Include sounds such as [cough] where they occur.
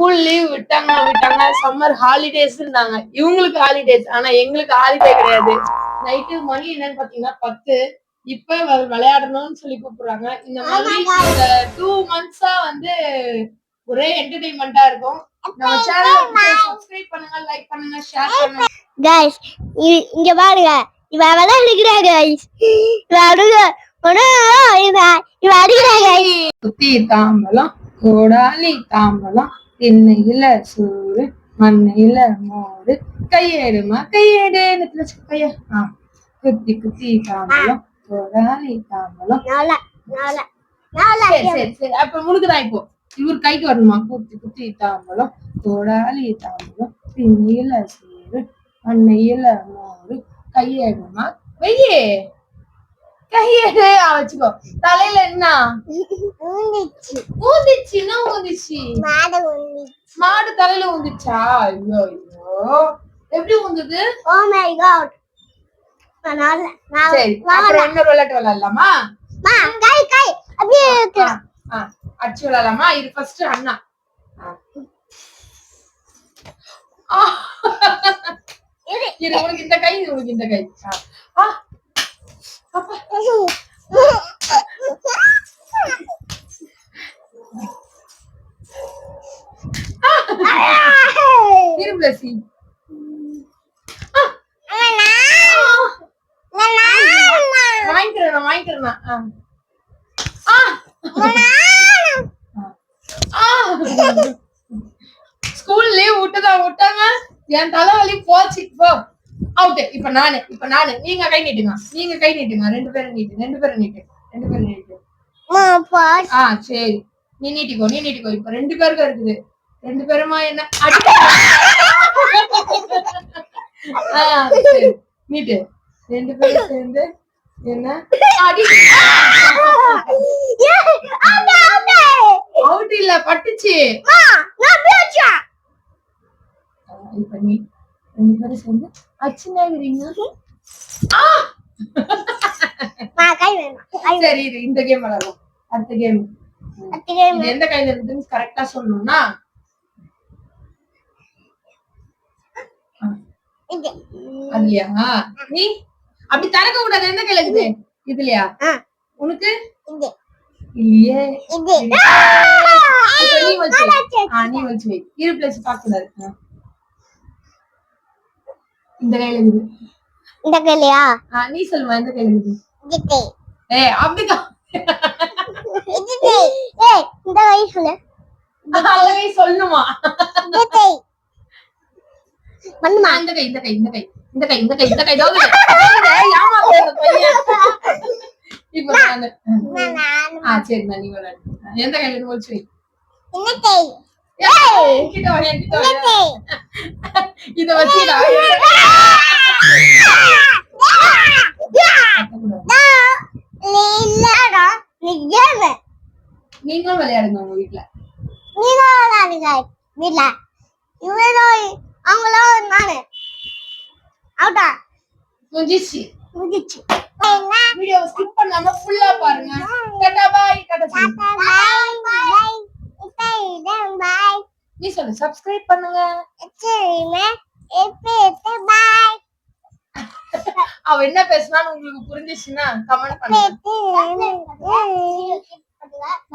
School leave விட்டாங்க விட்டாங்க. Summer holidays இருந்தாங்க. இவங்களுக்கு ஹாலிடேஸ் ஆனா எங்களுக்கு ஹாலிடே கிடையாது. நைட்டு மணி என்னன்னு பாத்தீங்கன்னா பத்து. இப்ப விளையாடணும்னு சொல்லி கூப்பிடுறாங்க. இந்த மாதிரி டூ மந்த்ஸா வந்து ஒரே என்டர்டைன்மெண்டா இருக்கும். நம்ம சேனல் சப்ஸ்கிரைப் பண்ணுங்க லைக் பண்ணுங்க ஷேர் பண்ணுங்க. கைஸ் இங்க பாருங்க. இவ விளையாடுகிறா கைஸ் இவ அழுக. உடனே இவ இவ அடிக்கிறா கைஸ் குத்தி தாம்பலம் கோடாலி தாம்பலம் திண்ணையில சோறு மண்ணையில மோரு கையேடுமா? கையேடு. கைய. ஆ. குத்தி குத்தி தாம்பலம். கோடாலி தாம்பலம். நாள சரி சரி சரி. அப்ப முழுக்குதான் இப்போ? இவர் கைக்கு வரணுமா? குத்தி குத்தி தாம்பலம். கோடாலி தாம்பலம். திண்ணையில சோறு மண்ணையில மோரு கையேடுமா? வெய்யே. கையேடு. வச்சுக்கோ. தலையில என்ன? [laughs] ஊந்திச்சு. ஊந்திச்சுன்னா ஊந்திச்சு. மாட தலையில ஊந்திச்சா? ஐயோ ஐயோ. எப்படி ஊந்துது? ஓ மை காட் நாள சரி அப்புறம் இன்னொரு விளையாட்டு விளையாடலாமா? மா கை கை. அப்படியே அடிச்சு விளையாடலாமா? இது ஃபர்ஸ்ட் அண்ணா. இரு. உனக்கு இந்த கை இது உனக்கு இந்த கை. அப்பா. [laughs] இரு வாங்கிக்கிறேன் நான் வாங்கிக்கிறேன் ஆ. ஆ. ஆ. ஸ்கூல் லீவ் விட்டுதா விட்டாங்க. என் தலைவலி போச்சு போ. அவுட்டு இப்ப நானு இப்ப நானு. நீங்க கை நீட்டுங்க. நீங்க கை நீட்டுங்க. ரெண்டு பேரும் நீட்டு ரெண்டு பேரும் நீட்டு. ரெண்டு பேரும் நீட்டு. ஆ சரி. நீ நீட்டிக்கோ நீ நீட்டிக்கோ. இப்ப ரெண்டு பேருக்கும் இருக்குது. ரெண்டு பேருமா என்ன? அடி நீட்டு ரெண்டு பேரும் சேர்ந்து என்ன? அடி. அவுட் இல்ல பட்டுச்சு. ஆ, இப்ப நீ ரெண்டு பேரும் சேர்ந்து அச்சுனாகிறீங்க சரி இந்த கேம் விளையாடலாம் அடுத்த கேம் எந்த கையில இருக்குதுன்னு கரெக்டா சொல்லணும்னா அதுலயா நீ அப்படி திறக்க கூடாது. கையில இருக்குது? இதுலயா? உனக்கு? இல்லையே. நீ வச்சு வை. ஆ, நீ வச்சு வை. இரு பிளஸ் பாக்கூடாது ஆ. இந்த கையில இருக்குது. இந்த கையிலையா? நீ சொல்லுமா கையில இருக்குது? இந்த கை. ஏ அப்படிதான் இந்த கை. கை சொல்லணுமா பண்ணுமா இந்த கை இந்த கை இந்த கை இந்த கை இந்த கை இந்த கை பையன் இப்ப ஆ சரி நான் நீ விளையாடு எந்த கையில இருந்து கை இத வச்சுடா நீங்களும் விளையாடுங்க உங்க வீட்ல நீங்க விளையாடுங்க வீட்ல இவளோ அவங்களோ நானு அவுட்டா முடிஞ்சிச்சு முடிச்சு வீடியோ ஸ்கிப் பண்ணாம ஃபுல்லா பாருங்க டாடா பாய் டாடா. பாய் பாய் பாய் பாய் நீ சொல்லு சப்ஸ்கிரைப் பண்ணுங்க சரிமே இப்போ பாய் அவ என்ன பேசுனான்னு உங்களுக்கு புரிஞ்சிச்சுன்னா கமெண்ட் பண்ணுங்க இப்போ